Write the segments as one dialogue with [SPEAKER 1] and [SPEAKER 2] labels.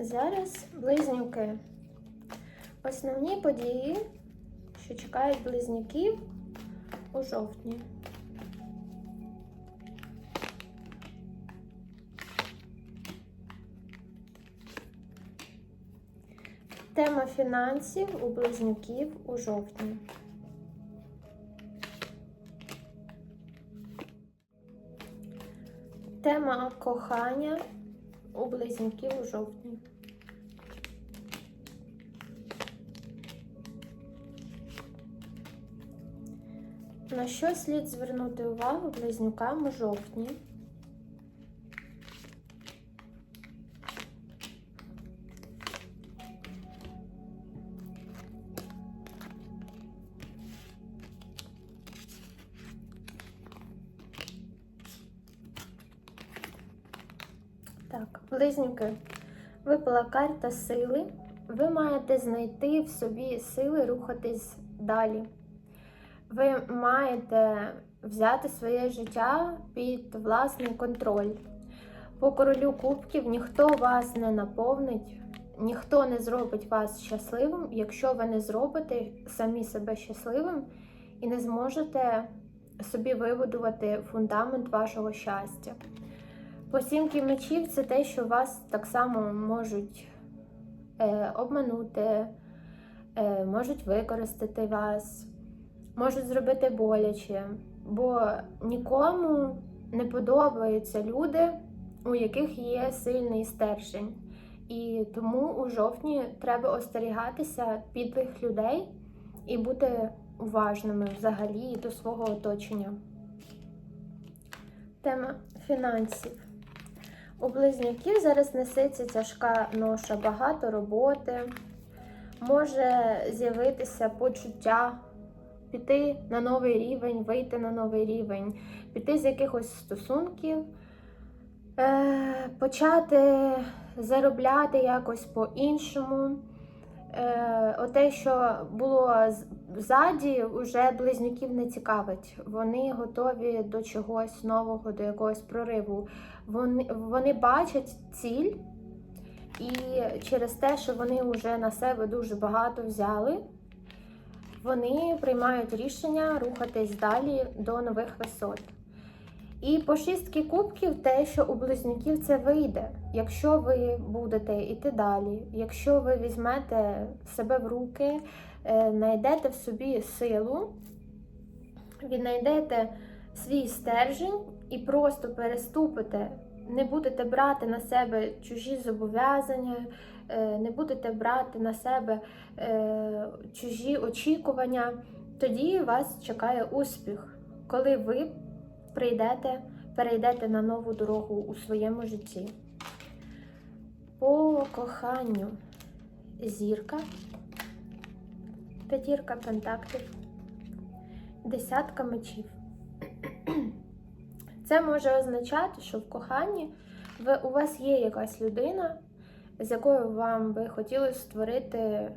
[SPEAKER 1] Зараз близнюки. Основні події, що чекають близнюків у жовтні. Тема фінансів у близнюків у жовтні. Тема кохання у близнюків у жовтні. На що слід звернути увагу близнюкам у жовтні? Так, близнюки, випала карта сили. Ви маєте знайти в собі сили рухатись далі. Ви маєте взяти своє життя під власний контроль. По королю кубків ніхто вас не наповнить, ніхто не зробить вас щасливим, якщо ви не зробите самі себе щасливим і не зможете собі вибудувати фундамент вашого щастя. По сімки мечів це те, що вас так само можуть е, обманути, е, можуть використати вас, можуть зробити боляче, бо нікому не подобаються люди, у яких є сильний стержень. І тому у жовтні треба остерігатися підлих людей і бути уважними взагалі до свого оточення. Тема фінансів. У близнюків зараз несеться тяжка ноша, багато роботи, може з'явитися почуття, піти на новий рівень, вийти на новий рівень, піти з якихось стосунків, е, почати заробляти якось по-іншому. Е, Оте, що було ззаді, вже близнюків не цікавить. Вони готові до чогось нового, до якогось прориву. Вони, вони бачать ціль, і через те, що вони вже на себе дуже багато взяли, вони приймають рішення рухатись далі до нових висот. І по шістки кубків те, що у близнюків це вийде, якщо ви будете йти далі, якщо ви візьмете себе в руки, знайдете в собі силу, віднайдете свій стержень і просто переступите, не будете брати на себе чужі зобов'язання, не будете брати на себе чужі очікування, тоді вас чекає успіх, коли ви прийдете, перейдете на нову дорогу у своєму житті. По коханню. Зірка, п'ятірка пентаклів, десятка мечів. Це може означати, що в коханні ви, у вас є якась людина, з якою вам би хотілося створити е,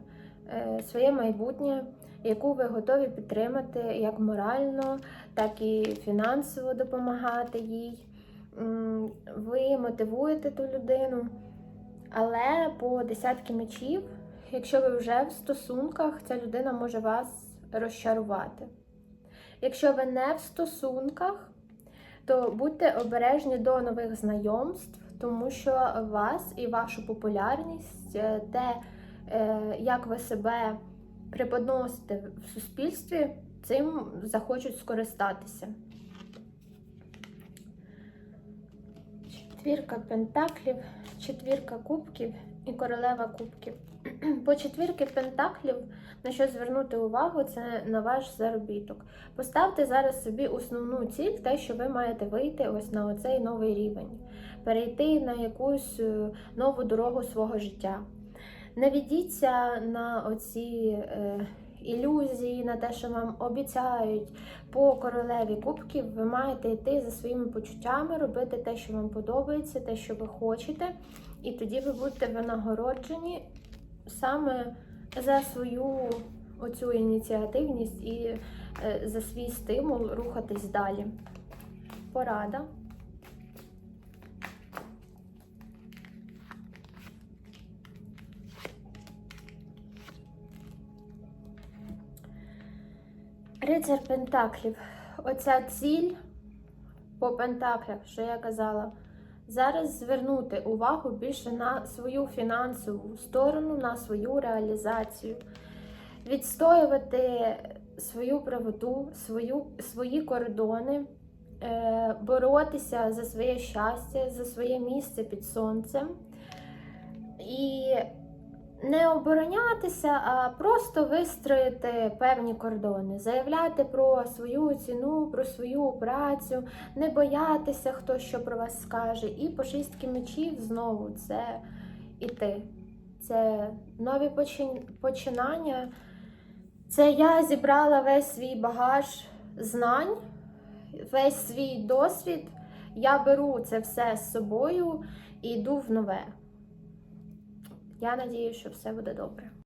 [SPEAKER 1] своє майбутнє, яку ви готові підтримати як морально, так і фінансово допомагати їй. Ви мотивуєте ту людину. Але по десятки мечів, якщо ви вже в стосунках, ця людина може вас розчарувати. Якщо ви не в стосунках, то будьте обережні до нових знайомств, тому що вас і вашу популярність, е, те, е, як ви себе преподносите в суспільстві, цим захочуть скористатися. Четвірка пентаклів, четвірка кубків і королева кубків. По четвірки пентаклів, на що звернути увагу, це на ваш заробіток. Поставте зараз собі основну ціль, те, що ви маєте вийти ось на оцей новий рівень, перейти на якусь е, нову дорогу свого життя. Не ведіться на оці е, ілюзії, на те, що вам обіцяють по королеві кубків, ви маєте йти за своїми почуттями, робити те, що вам подобається, те, що ви хочете, і тоді ви будете винагороджені саме за свою оцю ініціативність і е, за свій стимул рухатись далі. Порада. Рицар Пентаклів. Оця ціль по Пентаклях, що я казала, Зараз звернути увагу більше на свою фінансову сторону, на свою реалізацію, відстоювати свою правоту, свою, свої кордони, е, боротися за своє щастя, за своє місце під сонцем. І не оборонятися, а просто вистроїти певні кордони, заявляти про свою ціну, про свою працю, не боятися, хто що про вас скаже. І по шістки мечів знову це іти. Це нові починання. Це я зібрала весь свій багаж знань, весь свій досвід. Я беру це все з собою і йду в нове. Я надію, що все буде добре.